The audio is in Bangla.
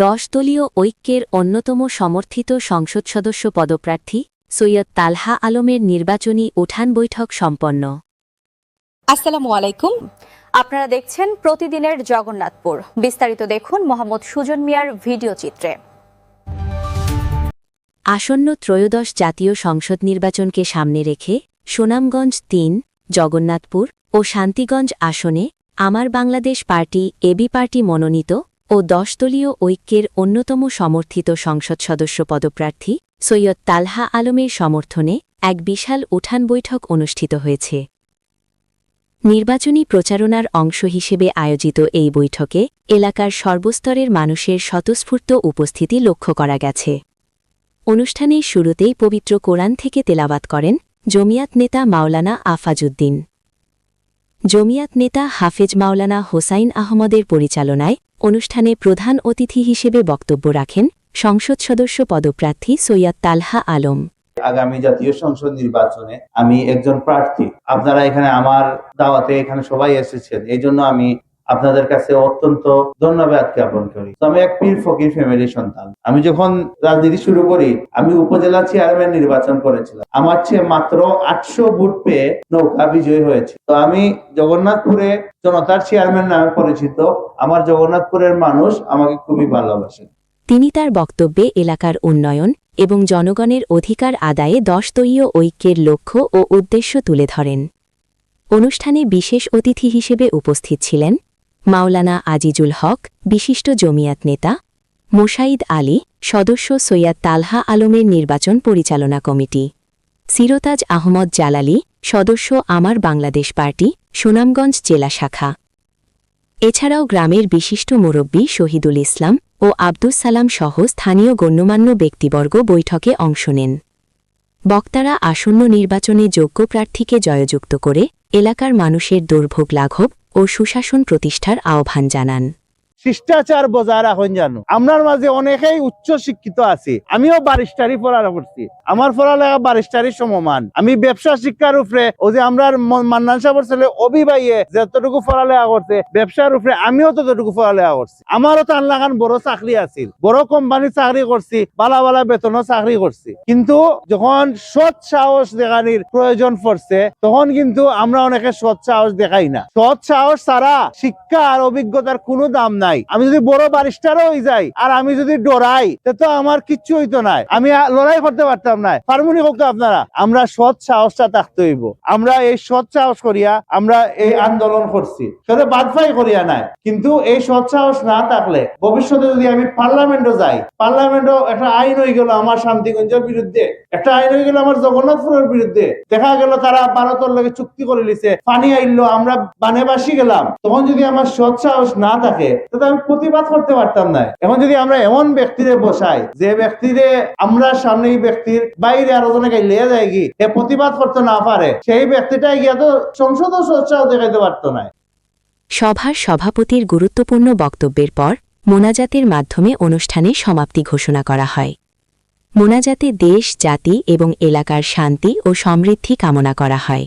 দশ দলীয় ঐক্যের অন্যতম সমর্থিত সংসদ সদস্য পদপ্রার্থী সৈয়দ তালহা আলমের নির্বাচনী উঠান বৈঠক সম্পন্ন। আসসালামু আলাইকুম। আপনারা দেখছেন প্রতিদিনের জগন্নাথপুর। বিস্তারিত দেখুন মোহাম্মদ সুজন মিয়ার ভিডিও চিত্রে। আসন্ন ত্রয়োদশ জাতীয় সংসদ নির্বাচনকে সামনে রেখে সুনামগঞ্জ তিন জগন্নাথপুর ও শান্তিগঞ্জ আসনে আমার বাংলাদেশ পার্টি এবি পার্টি মনোনীত ও দশদলীয় ঐক্যের অন্যতম সমর্থিত সংসদ সদস্য পদপ্রার্থী সৈয়দ তালহা আলমের সমর্থনে এক বিশাল উঠান বৈঠক অনুষ্ঠিত হয়েছে। নির্বাচনী প্রচারণার অংশ হিসেবে আয়োজিত এই বৈঠকে এলাকার সর্বস্তরের মানুষের স্বতঃস্ফূর্ত উপস্থিতি লক্ষ্য করা গেছে। অনুষ্ঠানের শুরুতেই পবিত্র কোরআন থেকে তেলাওয়াত করেন জমিয়াত নেতা মাওলানা আফাজুদ্দিন জমিয়াত নেতা হাফেজ মাওলানা হোসাইন আহমদের পরিচালনায় অনুষ্ঠানে প্রধান অতিথি হিসেবে বক্তব্য রাখেন সংসদ সদস্য পদপ্রার্থী সৈয়দ তালহা আলম। আগামী জাতীয় সংসদ নির্বাচনে আমি একজন প্রার্থী। আপনারা এখানে আমার দাওয়াতে এখানে সবাই এসেছেন। এই জন্য আমি আপনাদের কাছে অত্যন্ত ধন্যবাদ জ্ঞাপন করি। আমি এক পীর ফকির ফ্যামিলির সন্তান। আমি যখন রাজনীতি শুরু করি, আমি উপজেলা চেয়ারম্যান নির্বাচন করেছিলাম। আমার চেয়ে মাত্র আটশো ভোট পেয়ে নৌকা বিজয়ী হয়েছে। তো আমি জগন্নাথপুরে জনতার চেয়ারম্যান নামে পরিচিত। আমার জগন্নাথপুরের মানুষ আমাকে খুবই ভালোবাসে তিনি তার বক্তব্যে এলাকার উন্নয়ন এবং জনগণের অধিকার আদায়ে দশদলীয় ঐক্যের লক্ষ্য ও উদ্দেশ্য তুলে ধরেন। অনুষ্ঠানে বিশেষ অতিথি হিসেবে উপস্থিত ছিলেন মাওলানা আজিজুল হক, বিশিষ্ট জমিয়াত নেতা মোশাইদ আলী, সদস্য সৈয়দ তালহা আলমের নির্বাচন পরিচালনা কমিটি, সিরোতাজ আহমদ জালালি, সদস্য আমার বাংলাদেশ পার্টি, সুনামগঞ্জ জেলা শাখা। এছাড়াও গ্রামের বিশিষ্ট মুরব্বী শহীদুল ইসলাম ও আব্দুস সালাম সহ স্থানীয় গণ্যমান্য ব্যক্তিবর্গ বৈঠকে অংশ নেন। বক্তারা আসন্ন নির্বাচনে যোগ্য প্রার্থীকে জয়যুক্ত করে এলাকার মানুষের দুর্ভোগ লাঘব ও সুশাসন প্রতিষ্ঠার আহ্বান জানান। শিষ্টাচার বজায় রাখুন জানো। আপনার মাঝে অনেকেই উচ্চ শিক্ষিত আছে। আমিও বারিস্টারি পড়ালেখা করছি। আমার পড়ালেখা বারিস্টারি সমমান। আমি ব্যবসা শিক্ষার উপরে ও যে আমরা মান্নান সাহেবের ছেলে অবিবাহিয়ে যতটুকু পড়ালেখা করছে, ব্যবসার উপরে আমিও ততটুকু পড়ালেখা করছি। আমারও তার লাগান বড় চাকরি আছিল। বড় কোম্পানি চাকরি করছি, বালা বালা বেতনও চাকরি করছি। কিন্তু যখন সৎ সাহস দেখানির প্রয়োজন পড়ছে, তখন কিন্তু আমরা অনেকে সৎ সাহস দেখাই না। সৎ সাহস ছাড়া শিক্ষা আর অভিজ্ঞতার কোনো দাম নাই। আমি যদি বড় বারিস্টারও হয়ে যাই, আর আমি যদি ডরাই, তো আমার কিচ্ছু হইতো না আমি লড়াই করতে পারতাম না পারমুনি হোক আপনারা, আমরা সৎ সাহসটা থাকতে হইব। আমরা এই সৎ সাহস করিয়া, আমরা এই আন্দোলন করছি। সেটা বাদফাই করিয়া নাই। কিন্তু এই সৎ সাহস না থাকলে, ভবিষ্যতে যদি আমি পার্লামেন্টও যাই পার্লামেন্টও একটা আইন হয়ে গেল আমার শান্তিগঞ্জের বিরুদ্ধে, একটা আইন হয়ে গেল আমার জগন্নাথপুরের বিরুদ্ধে। দেখা গেল তারা ভারতের লগে চুক্তি করে লিছে পানি আইলো, আমরা বানেবাসী গেলাম। তখন যদি আমার সৎ সাহস না থাকে তাহলে আমি প্রতিবাদ করতে পারতাম না। এখন যদি আমরা এমন ব্যক্তিরে বসাই যে ব্যক্তিরে আমরা সামনে এই ব্যক্তির বাইরে আরও জনকে লিয়ে যায় কি এ প্রতিবাদ করতে না পারে সেই ব্যক্তিটাই গিয়া তো সংসদও সৎসাহ দেখাইতে পারতো না। সভার সভাপতির গুরুত্বপূর্ণ বক্তব্যের পর মোনাজাতের মাধ্যমে অনুষ্ঠানে সমাপ্তি ঘোষণা করা হয়। মোনাজাতে দেশ জাতি এবং এলাকার শান্তি ও সমৃদ্ধি কামনা করা হয়।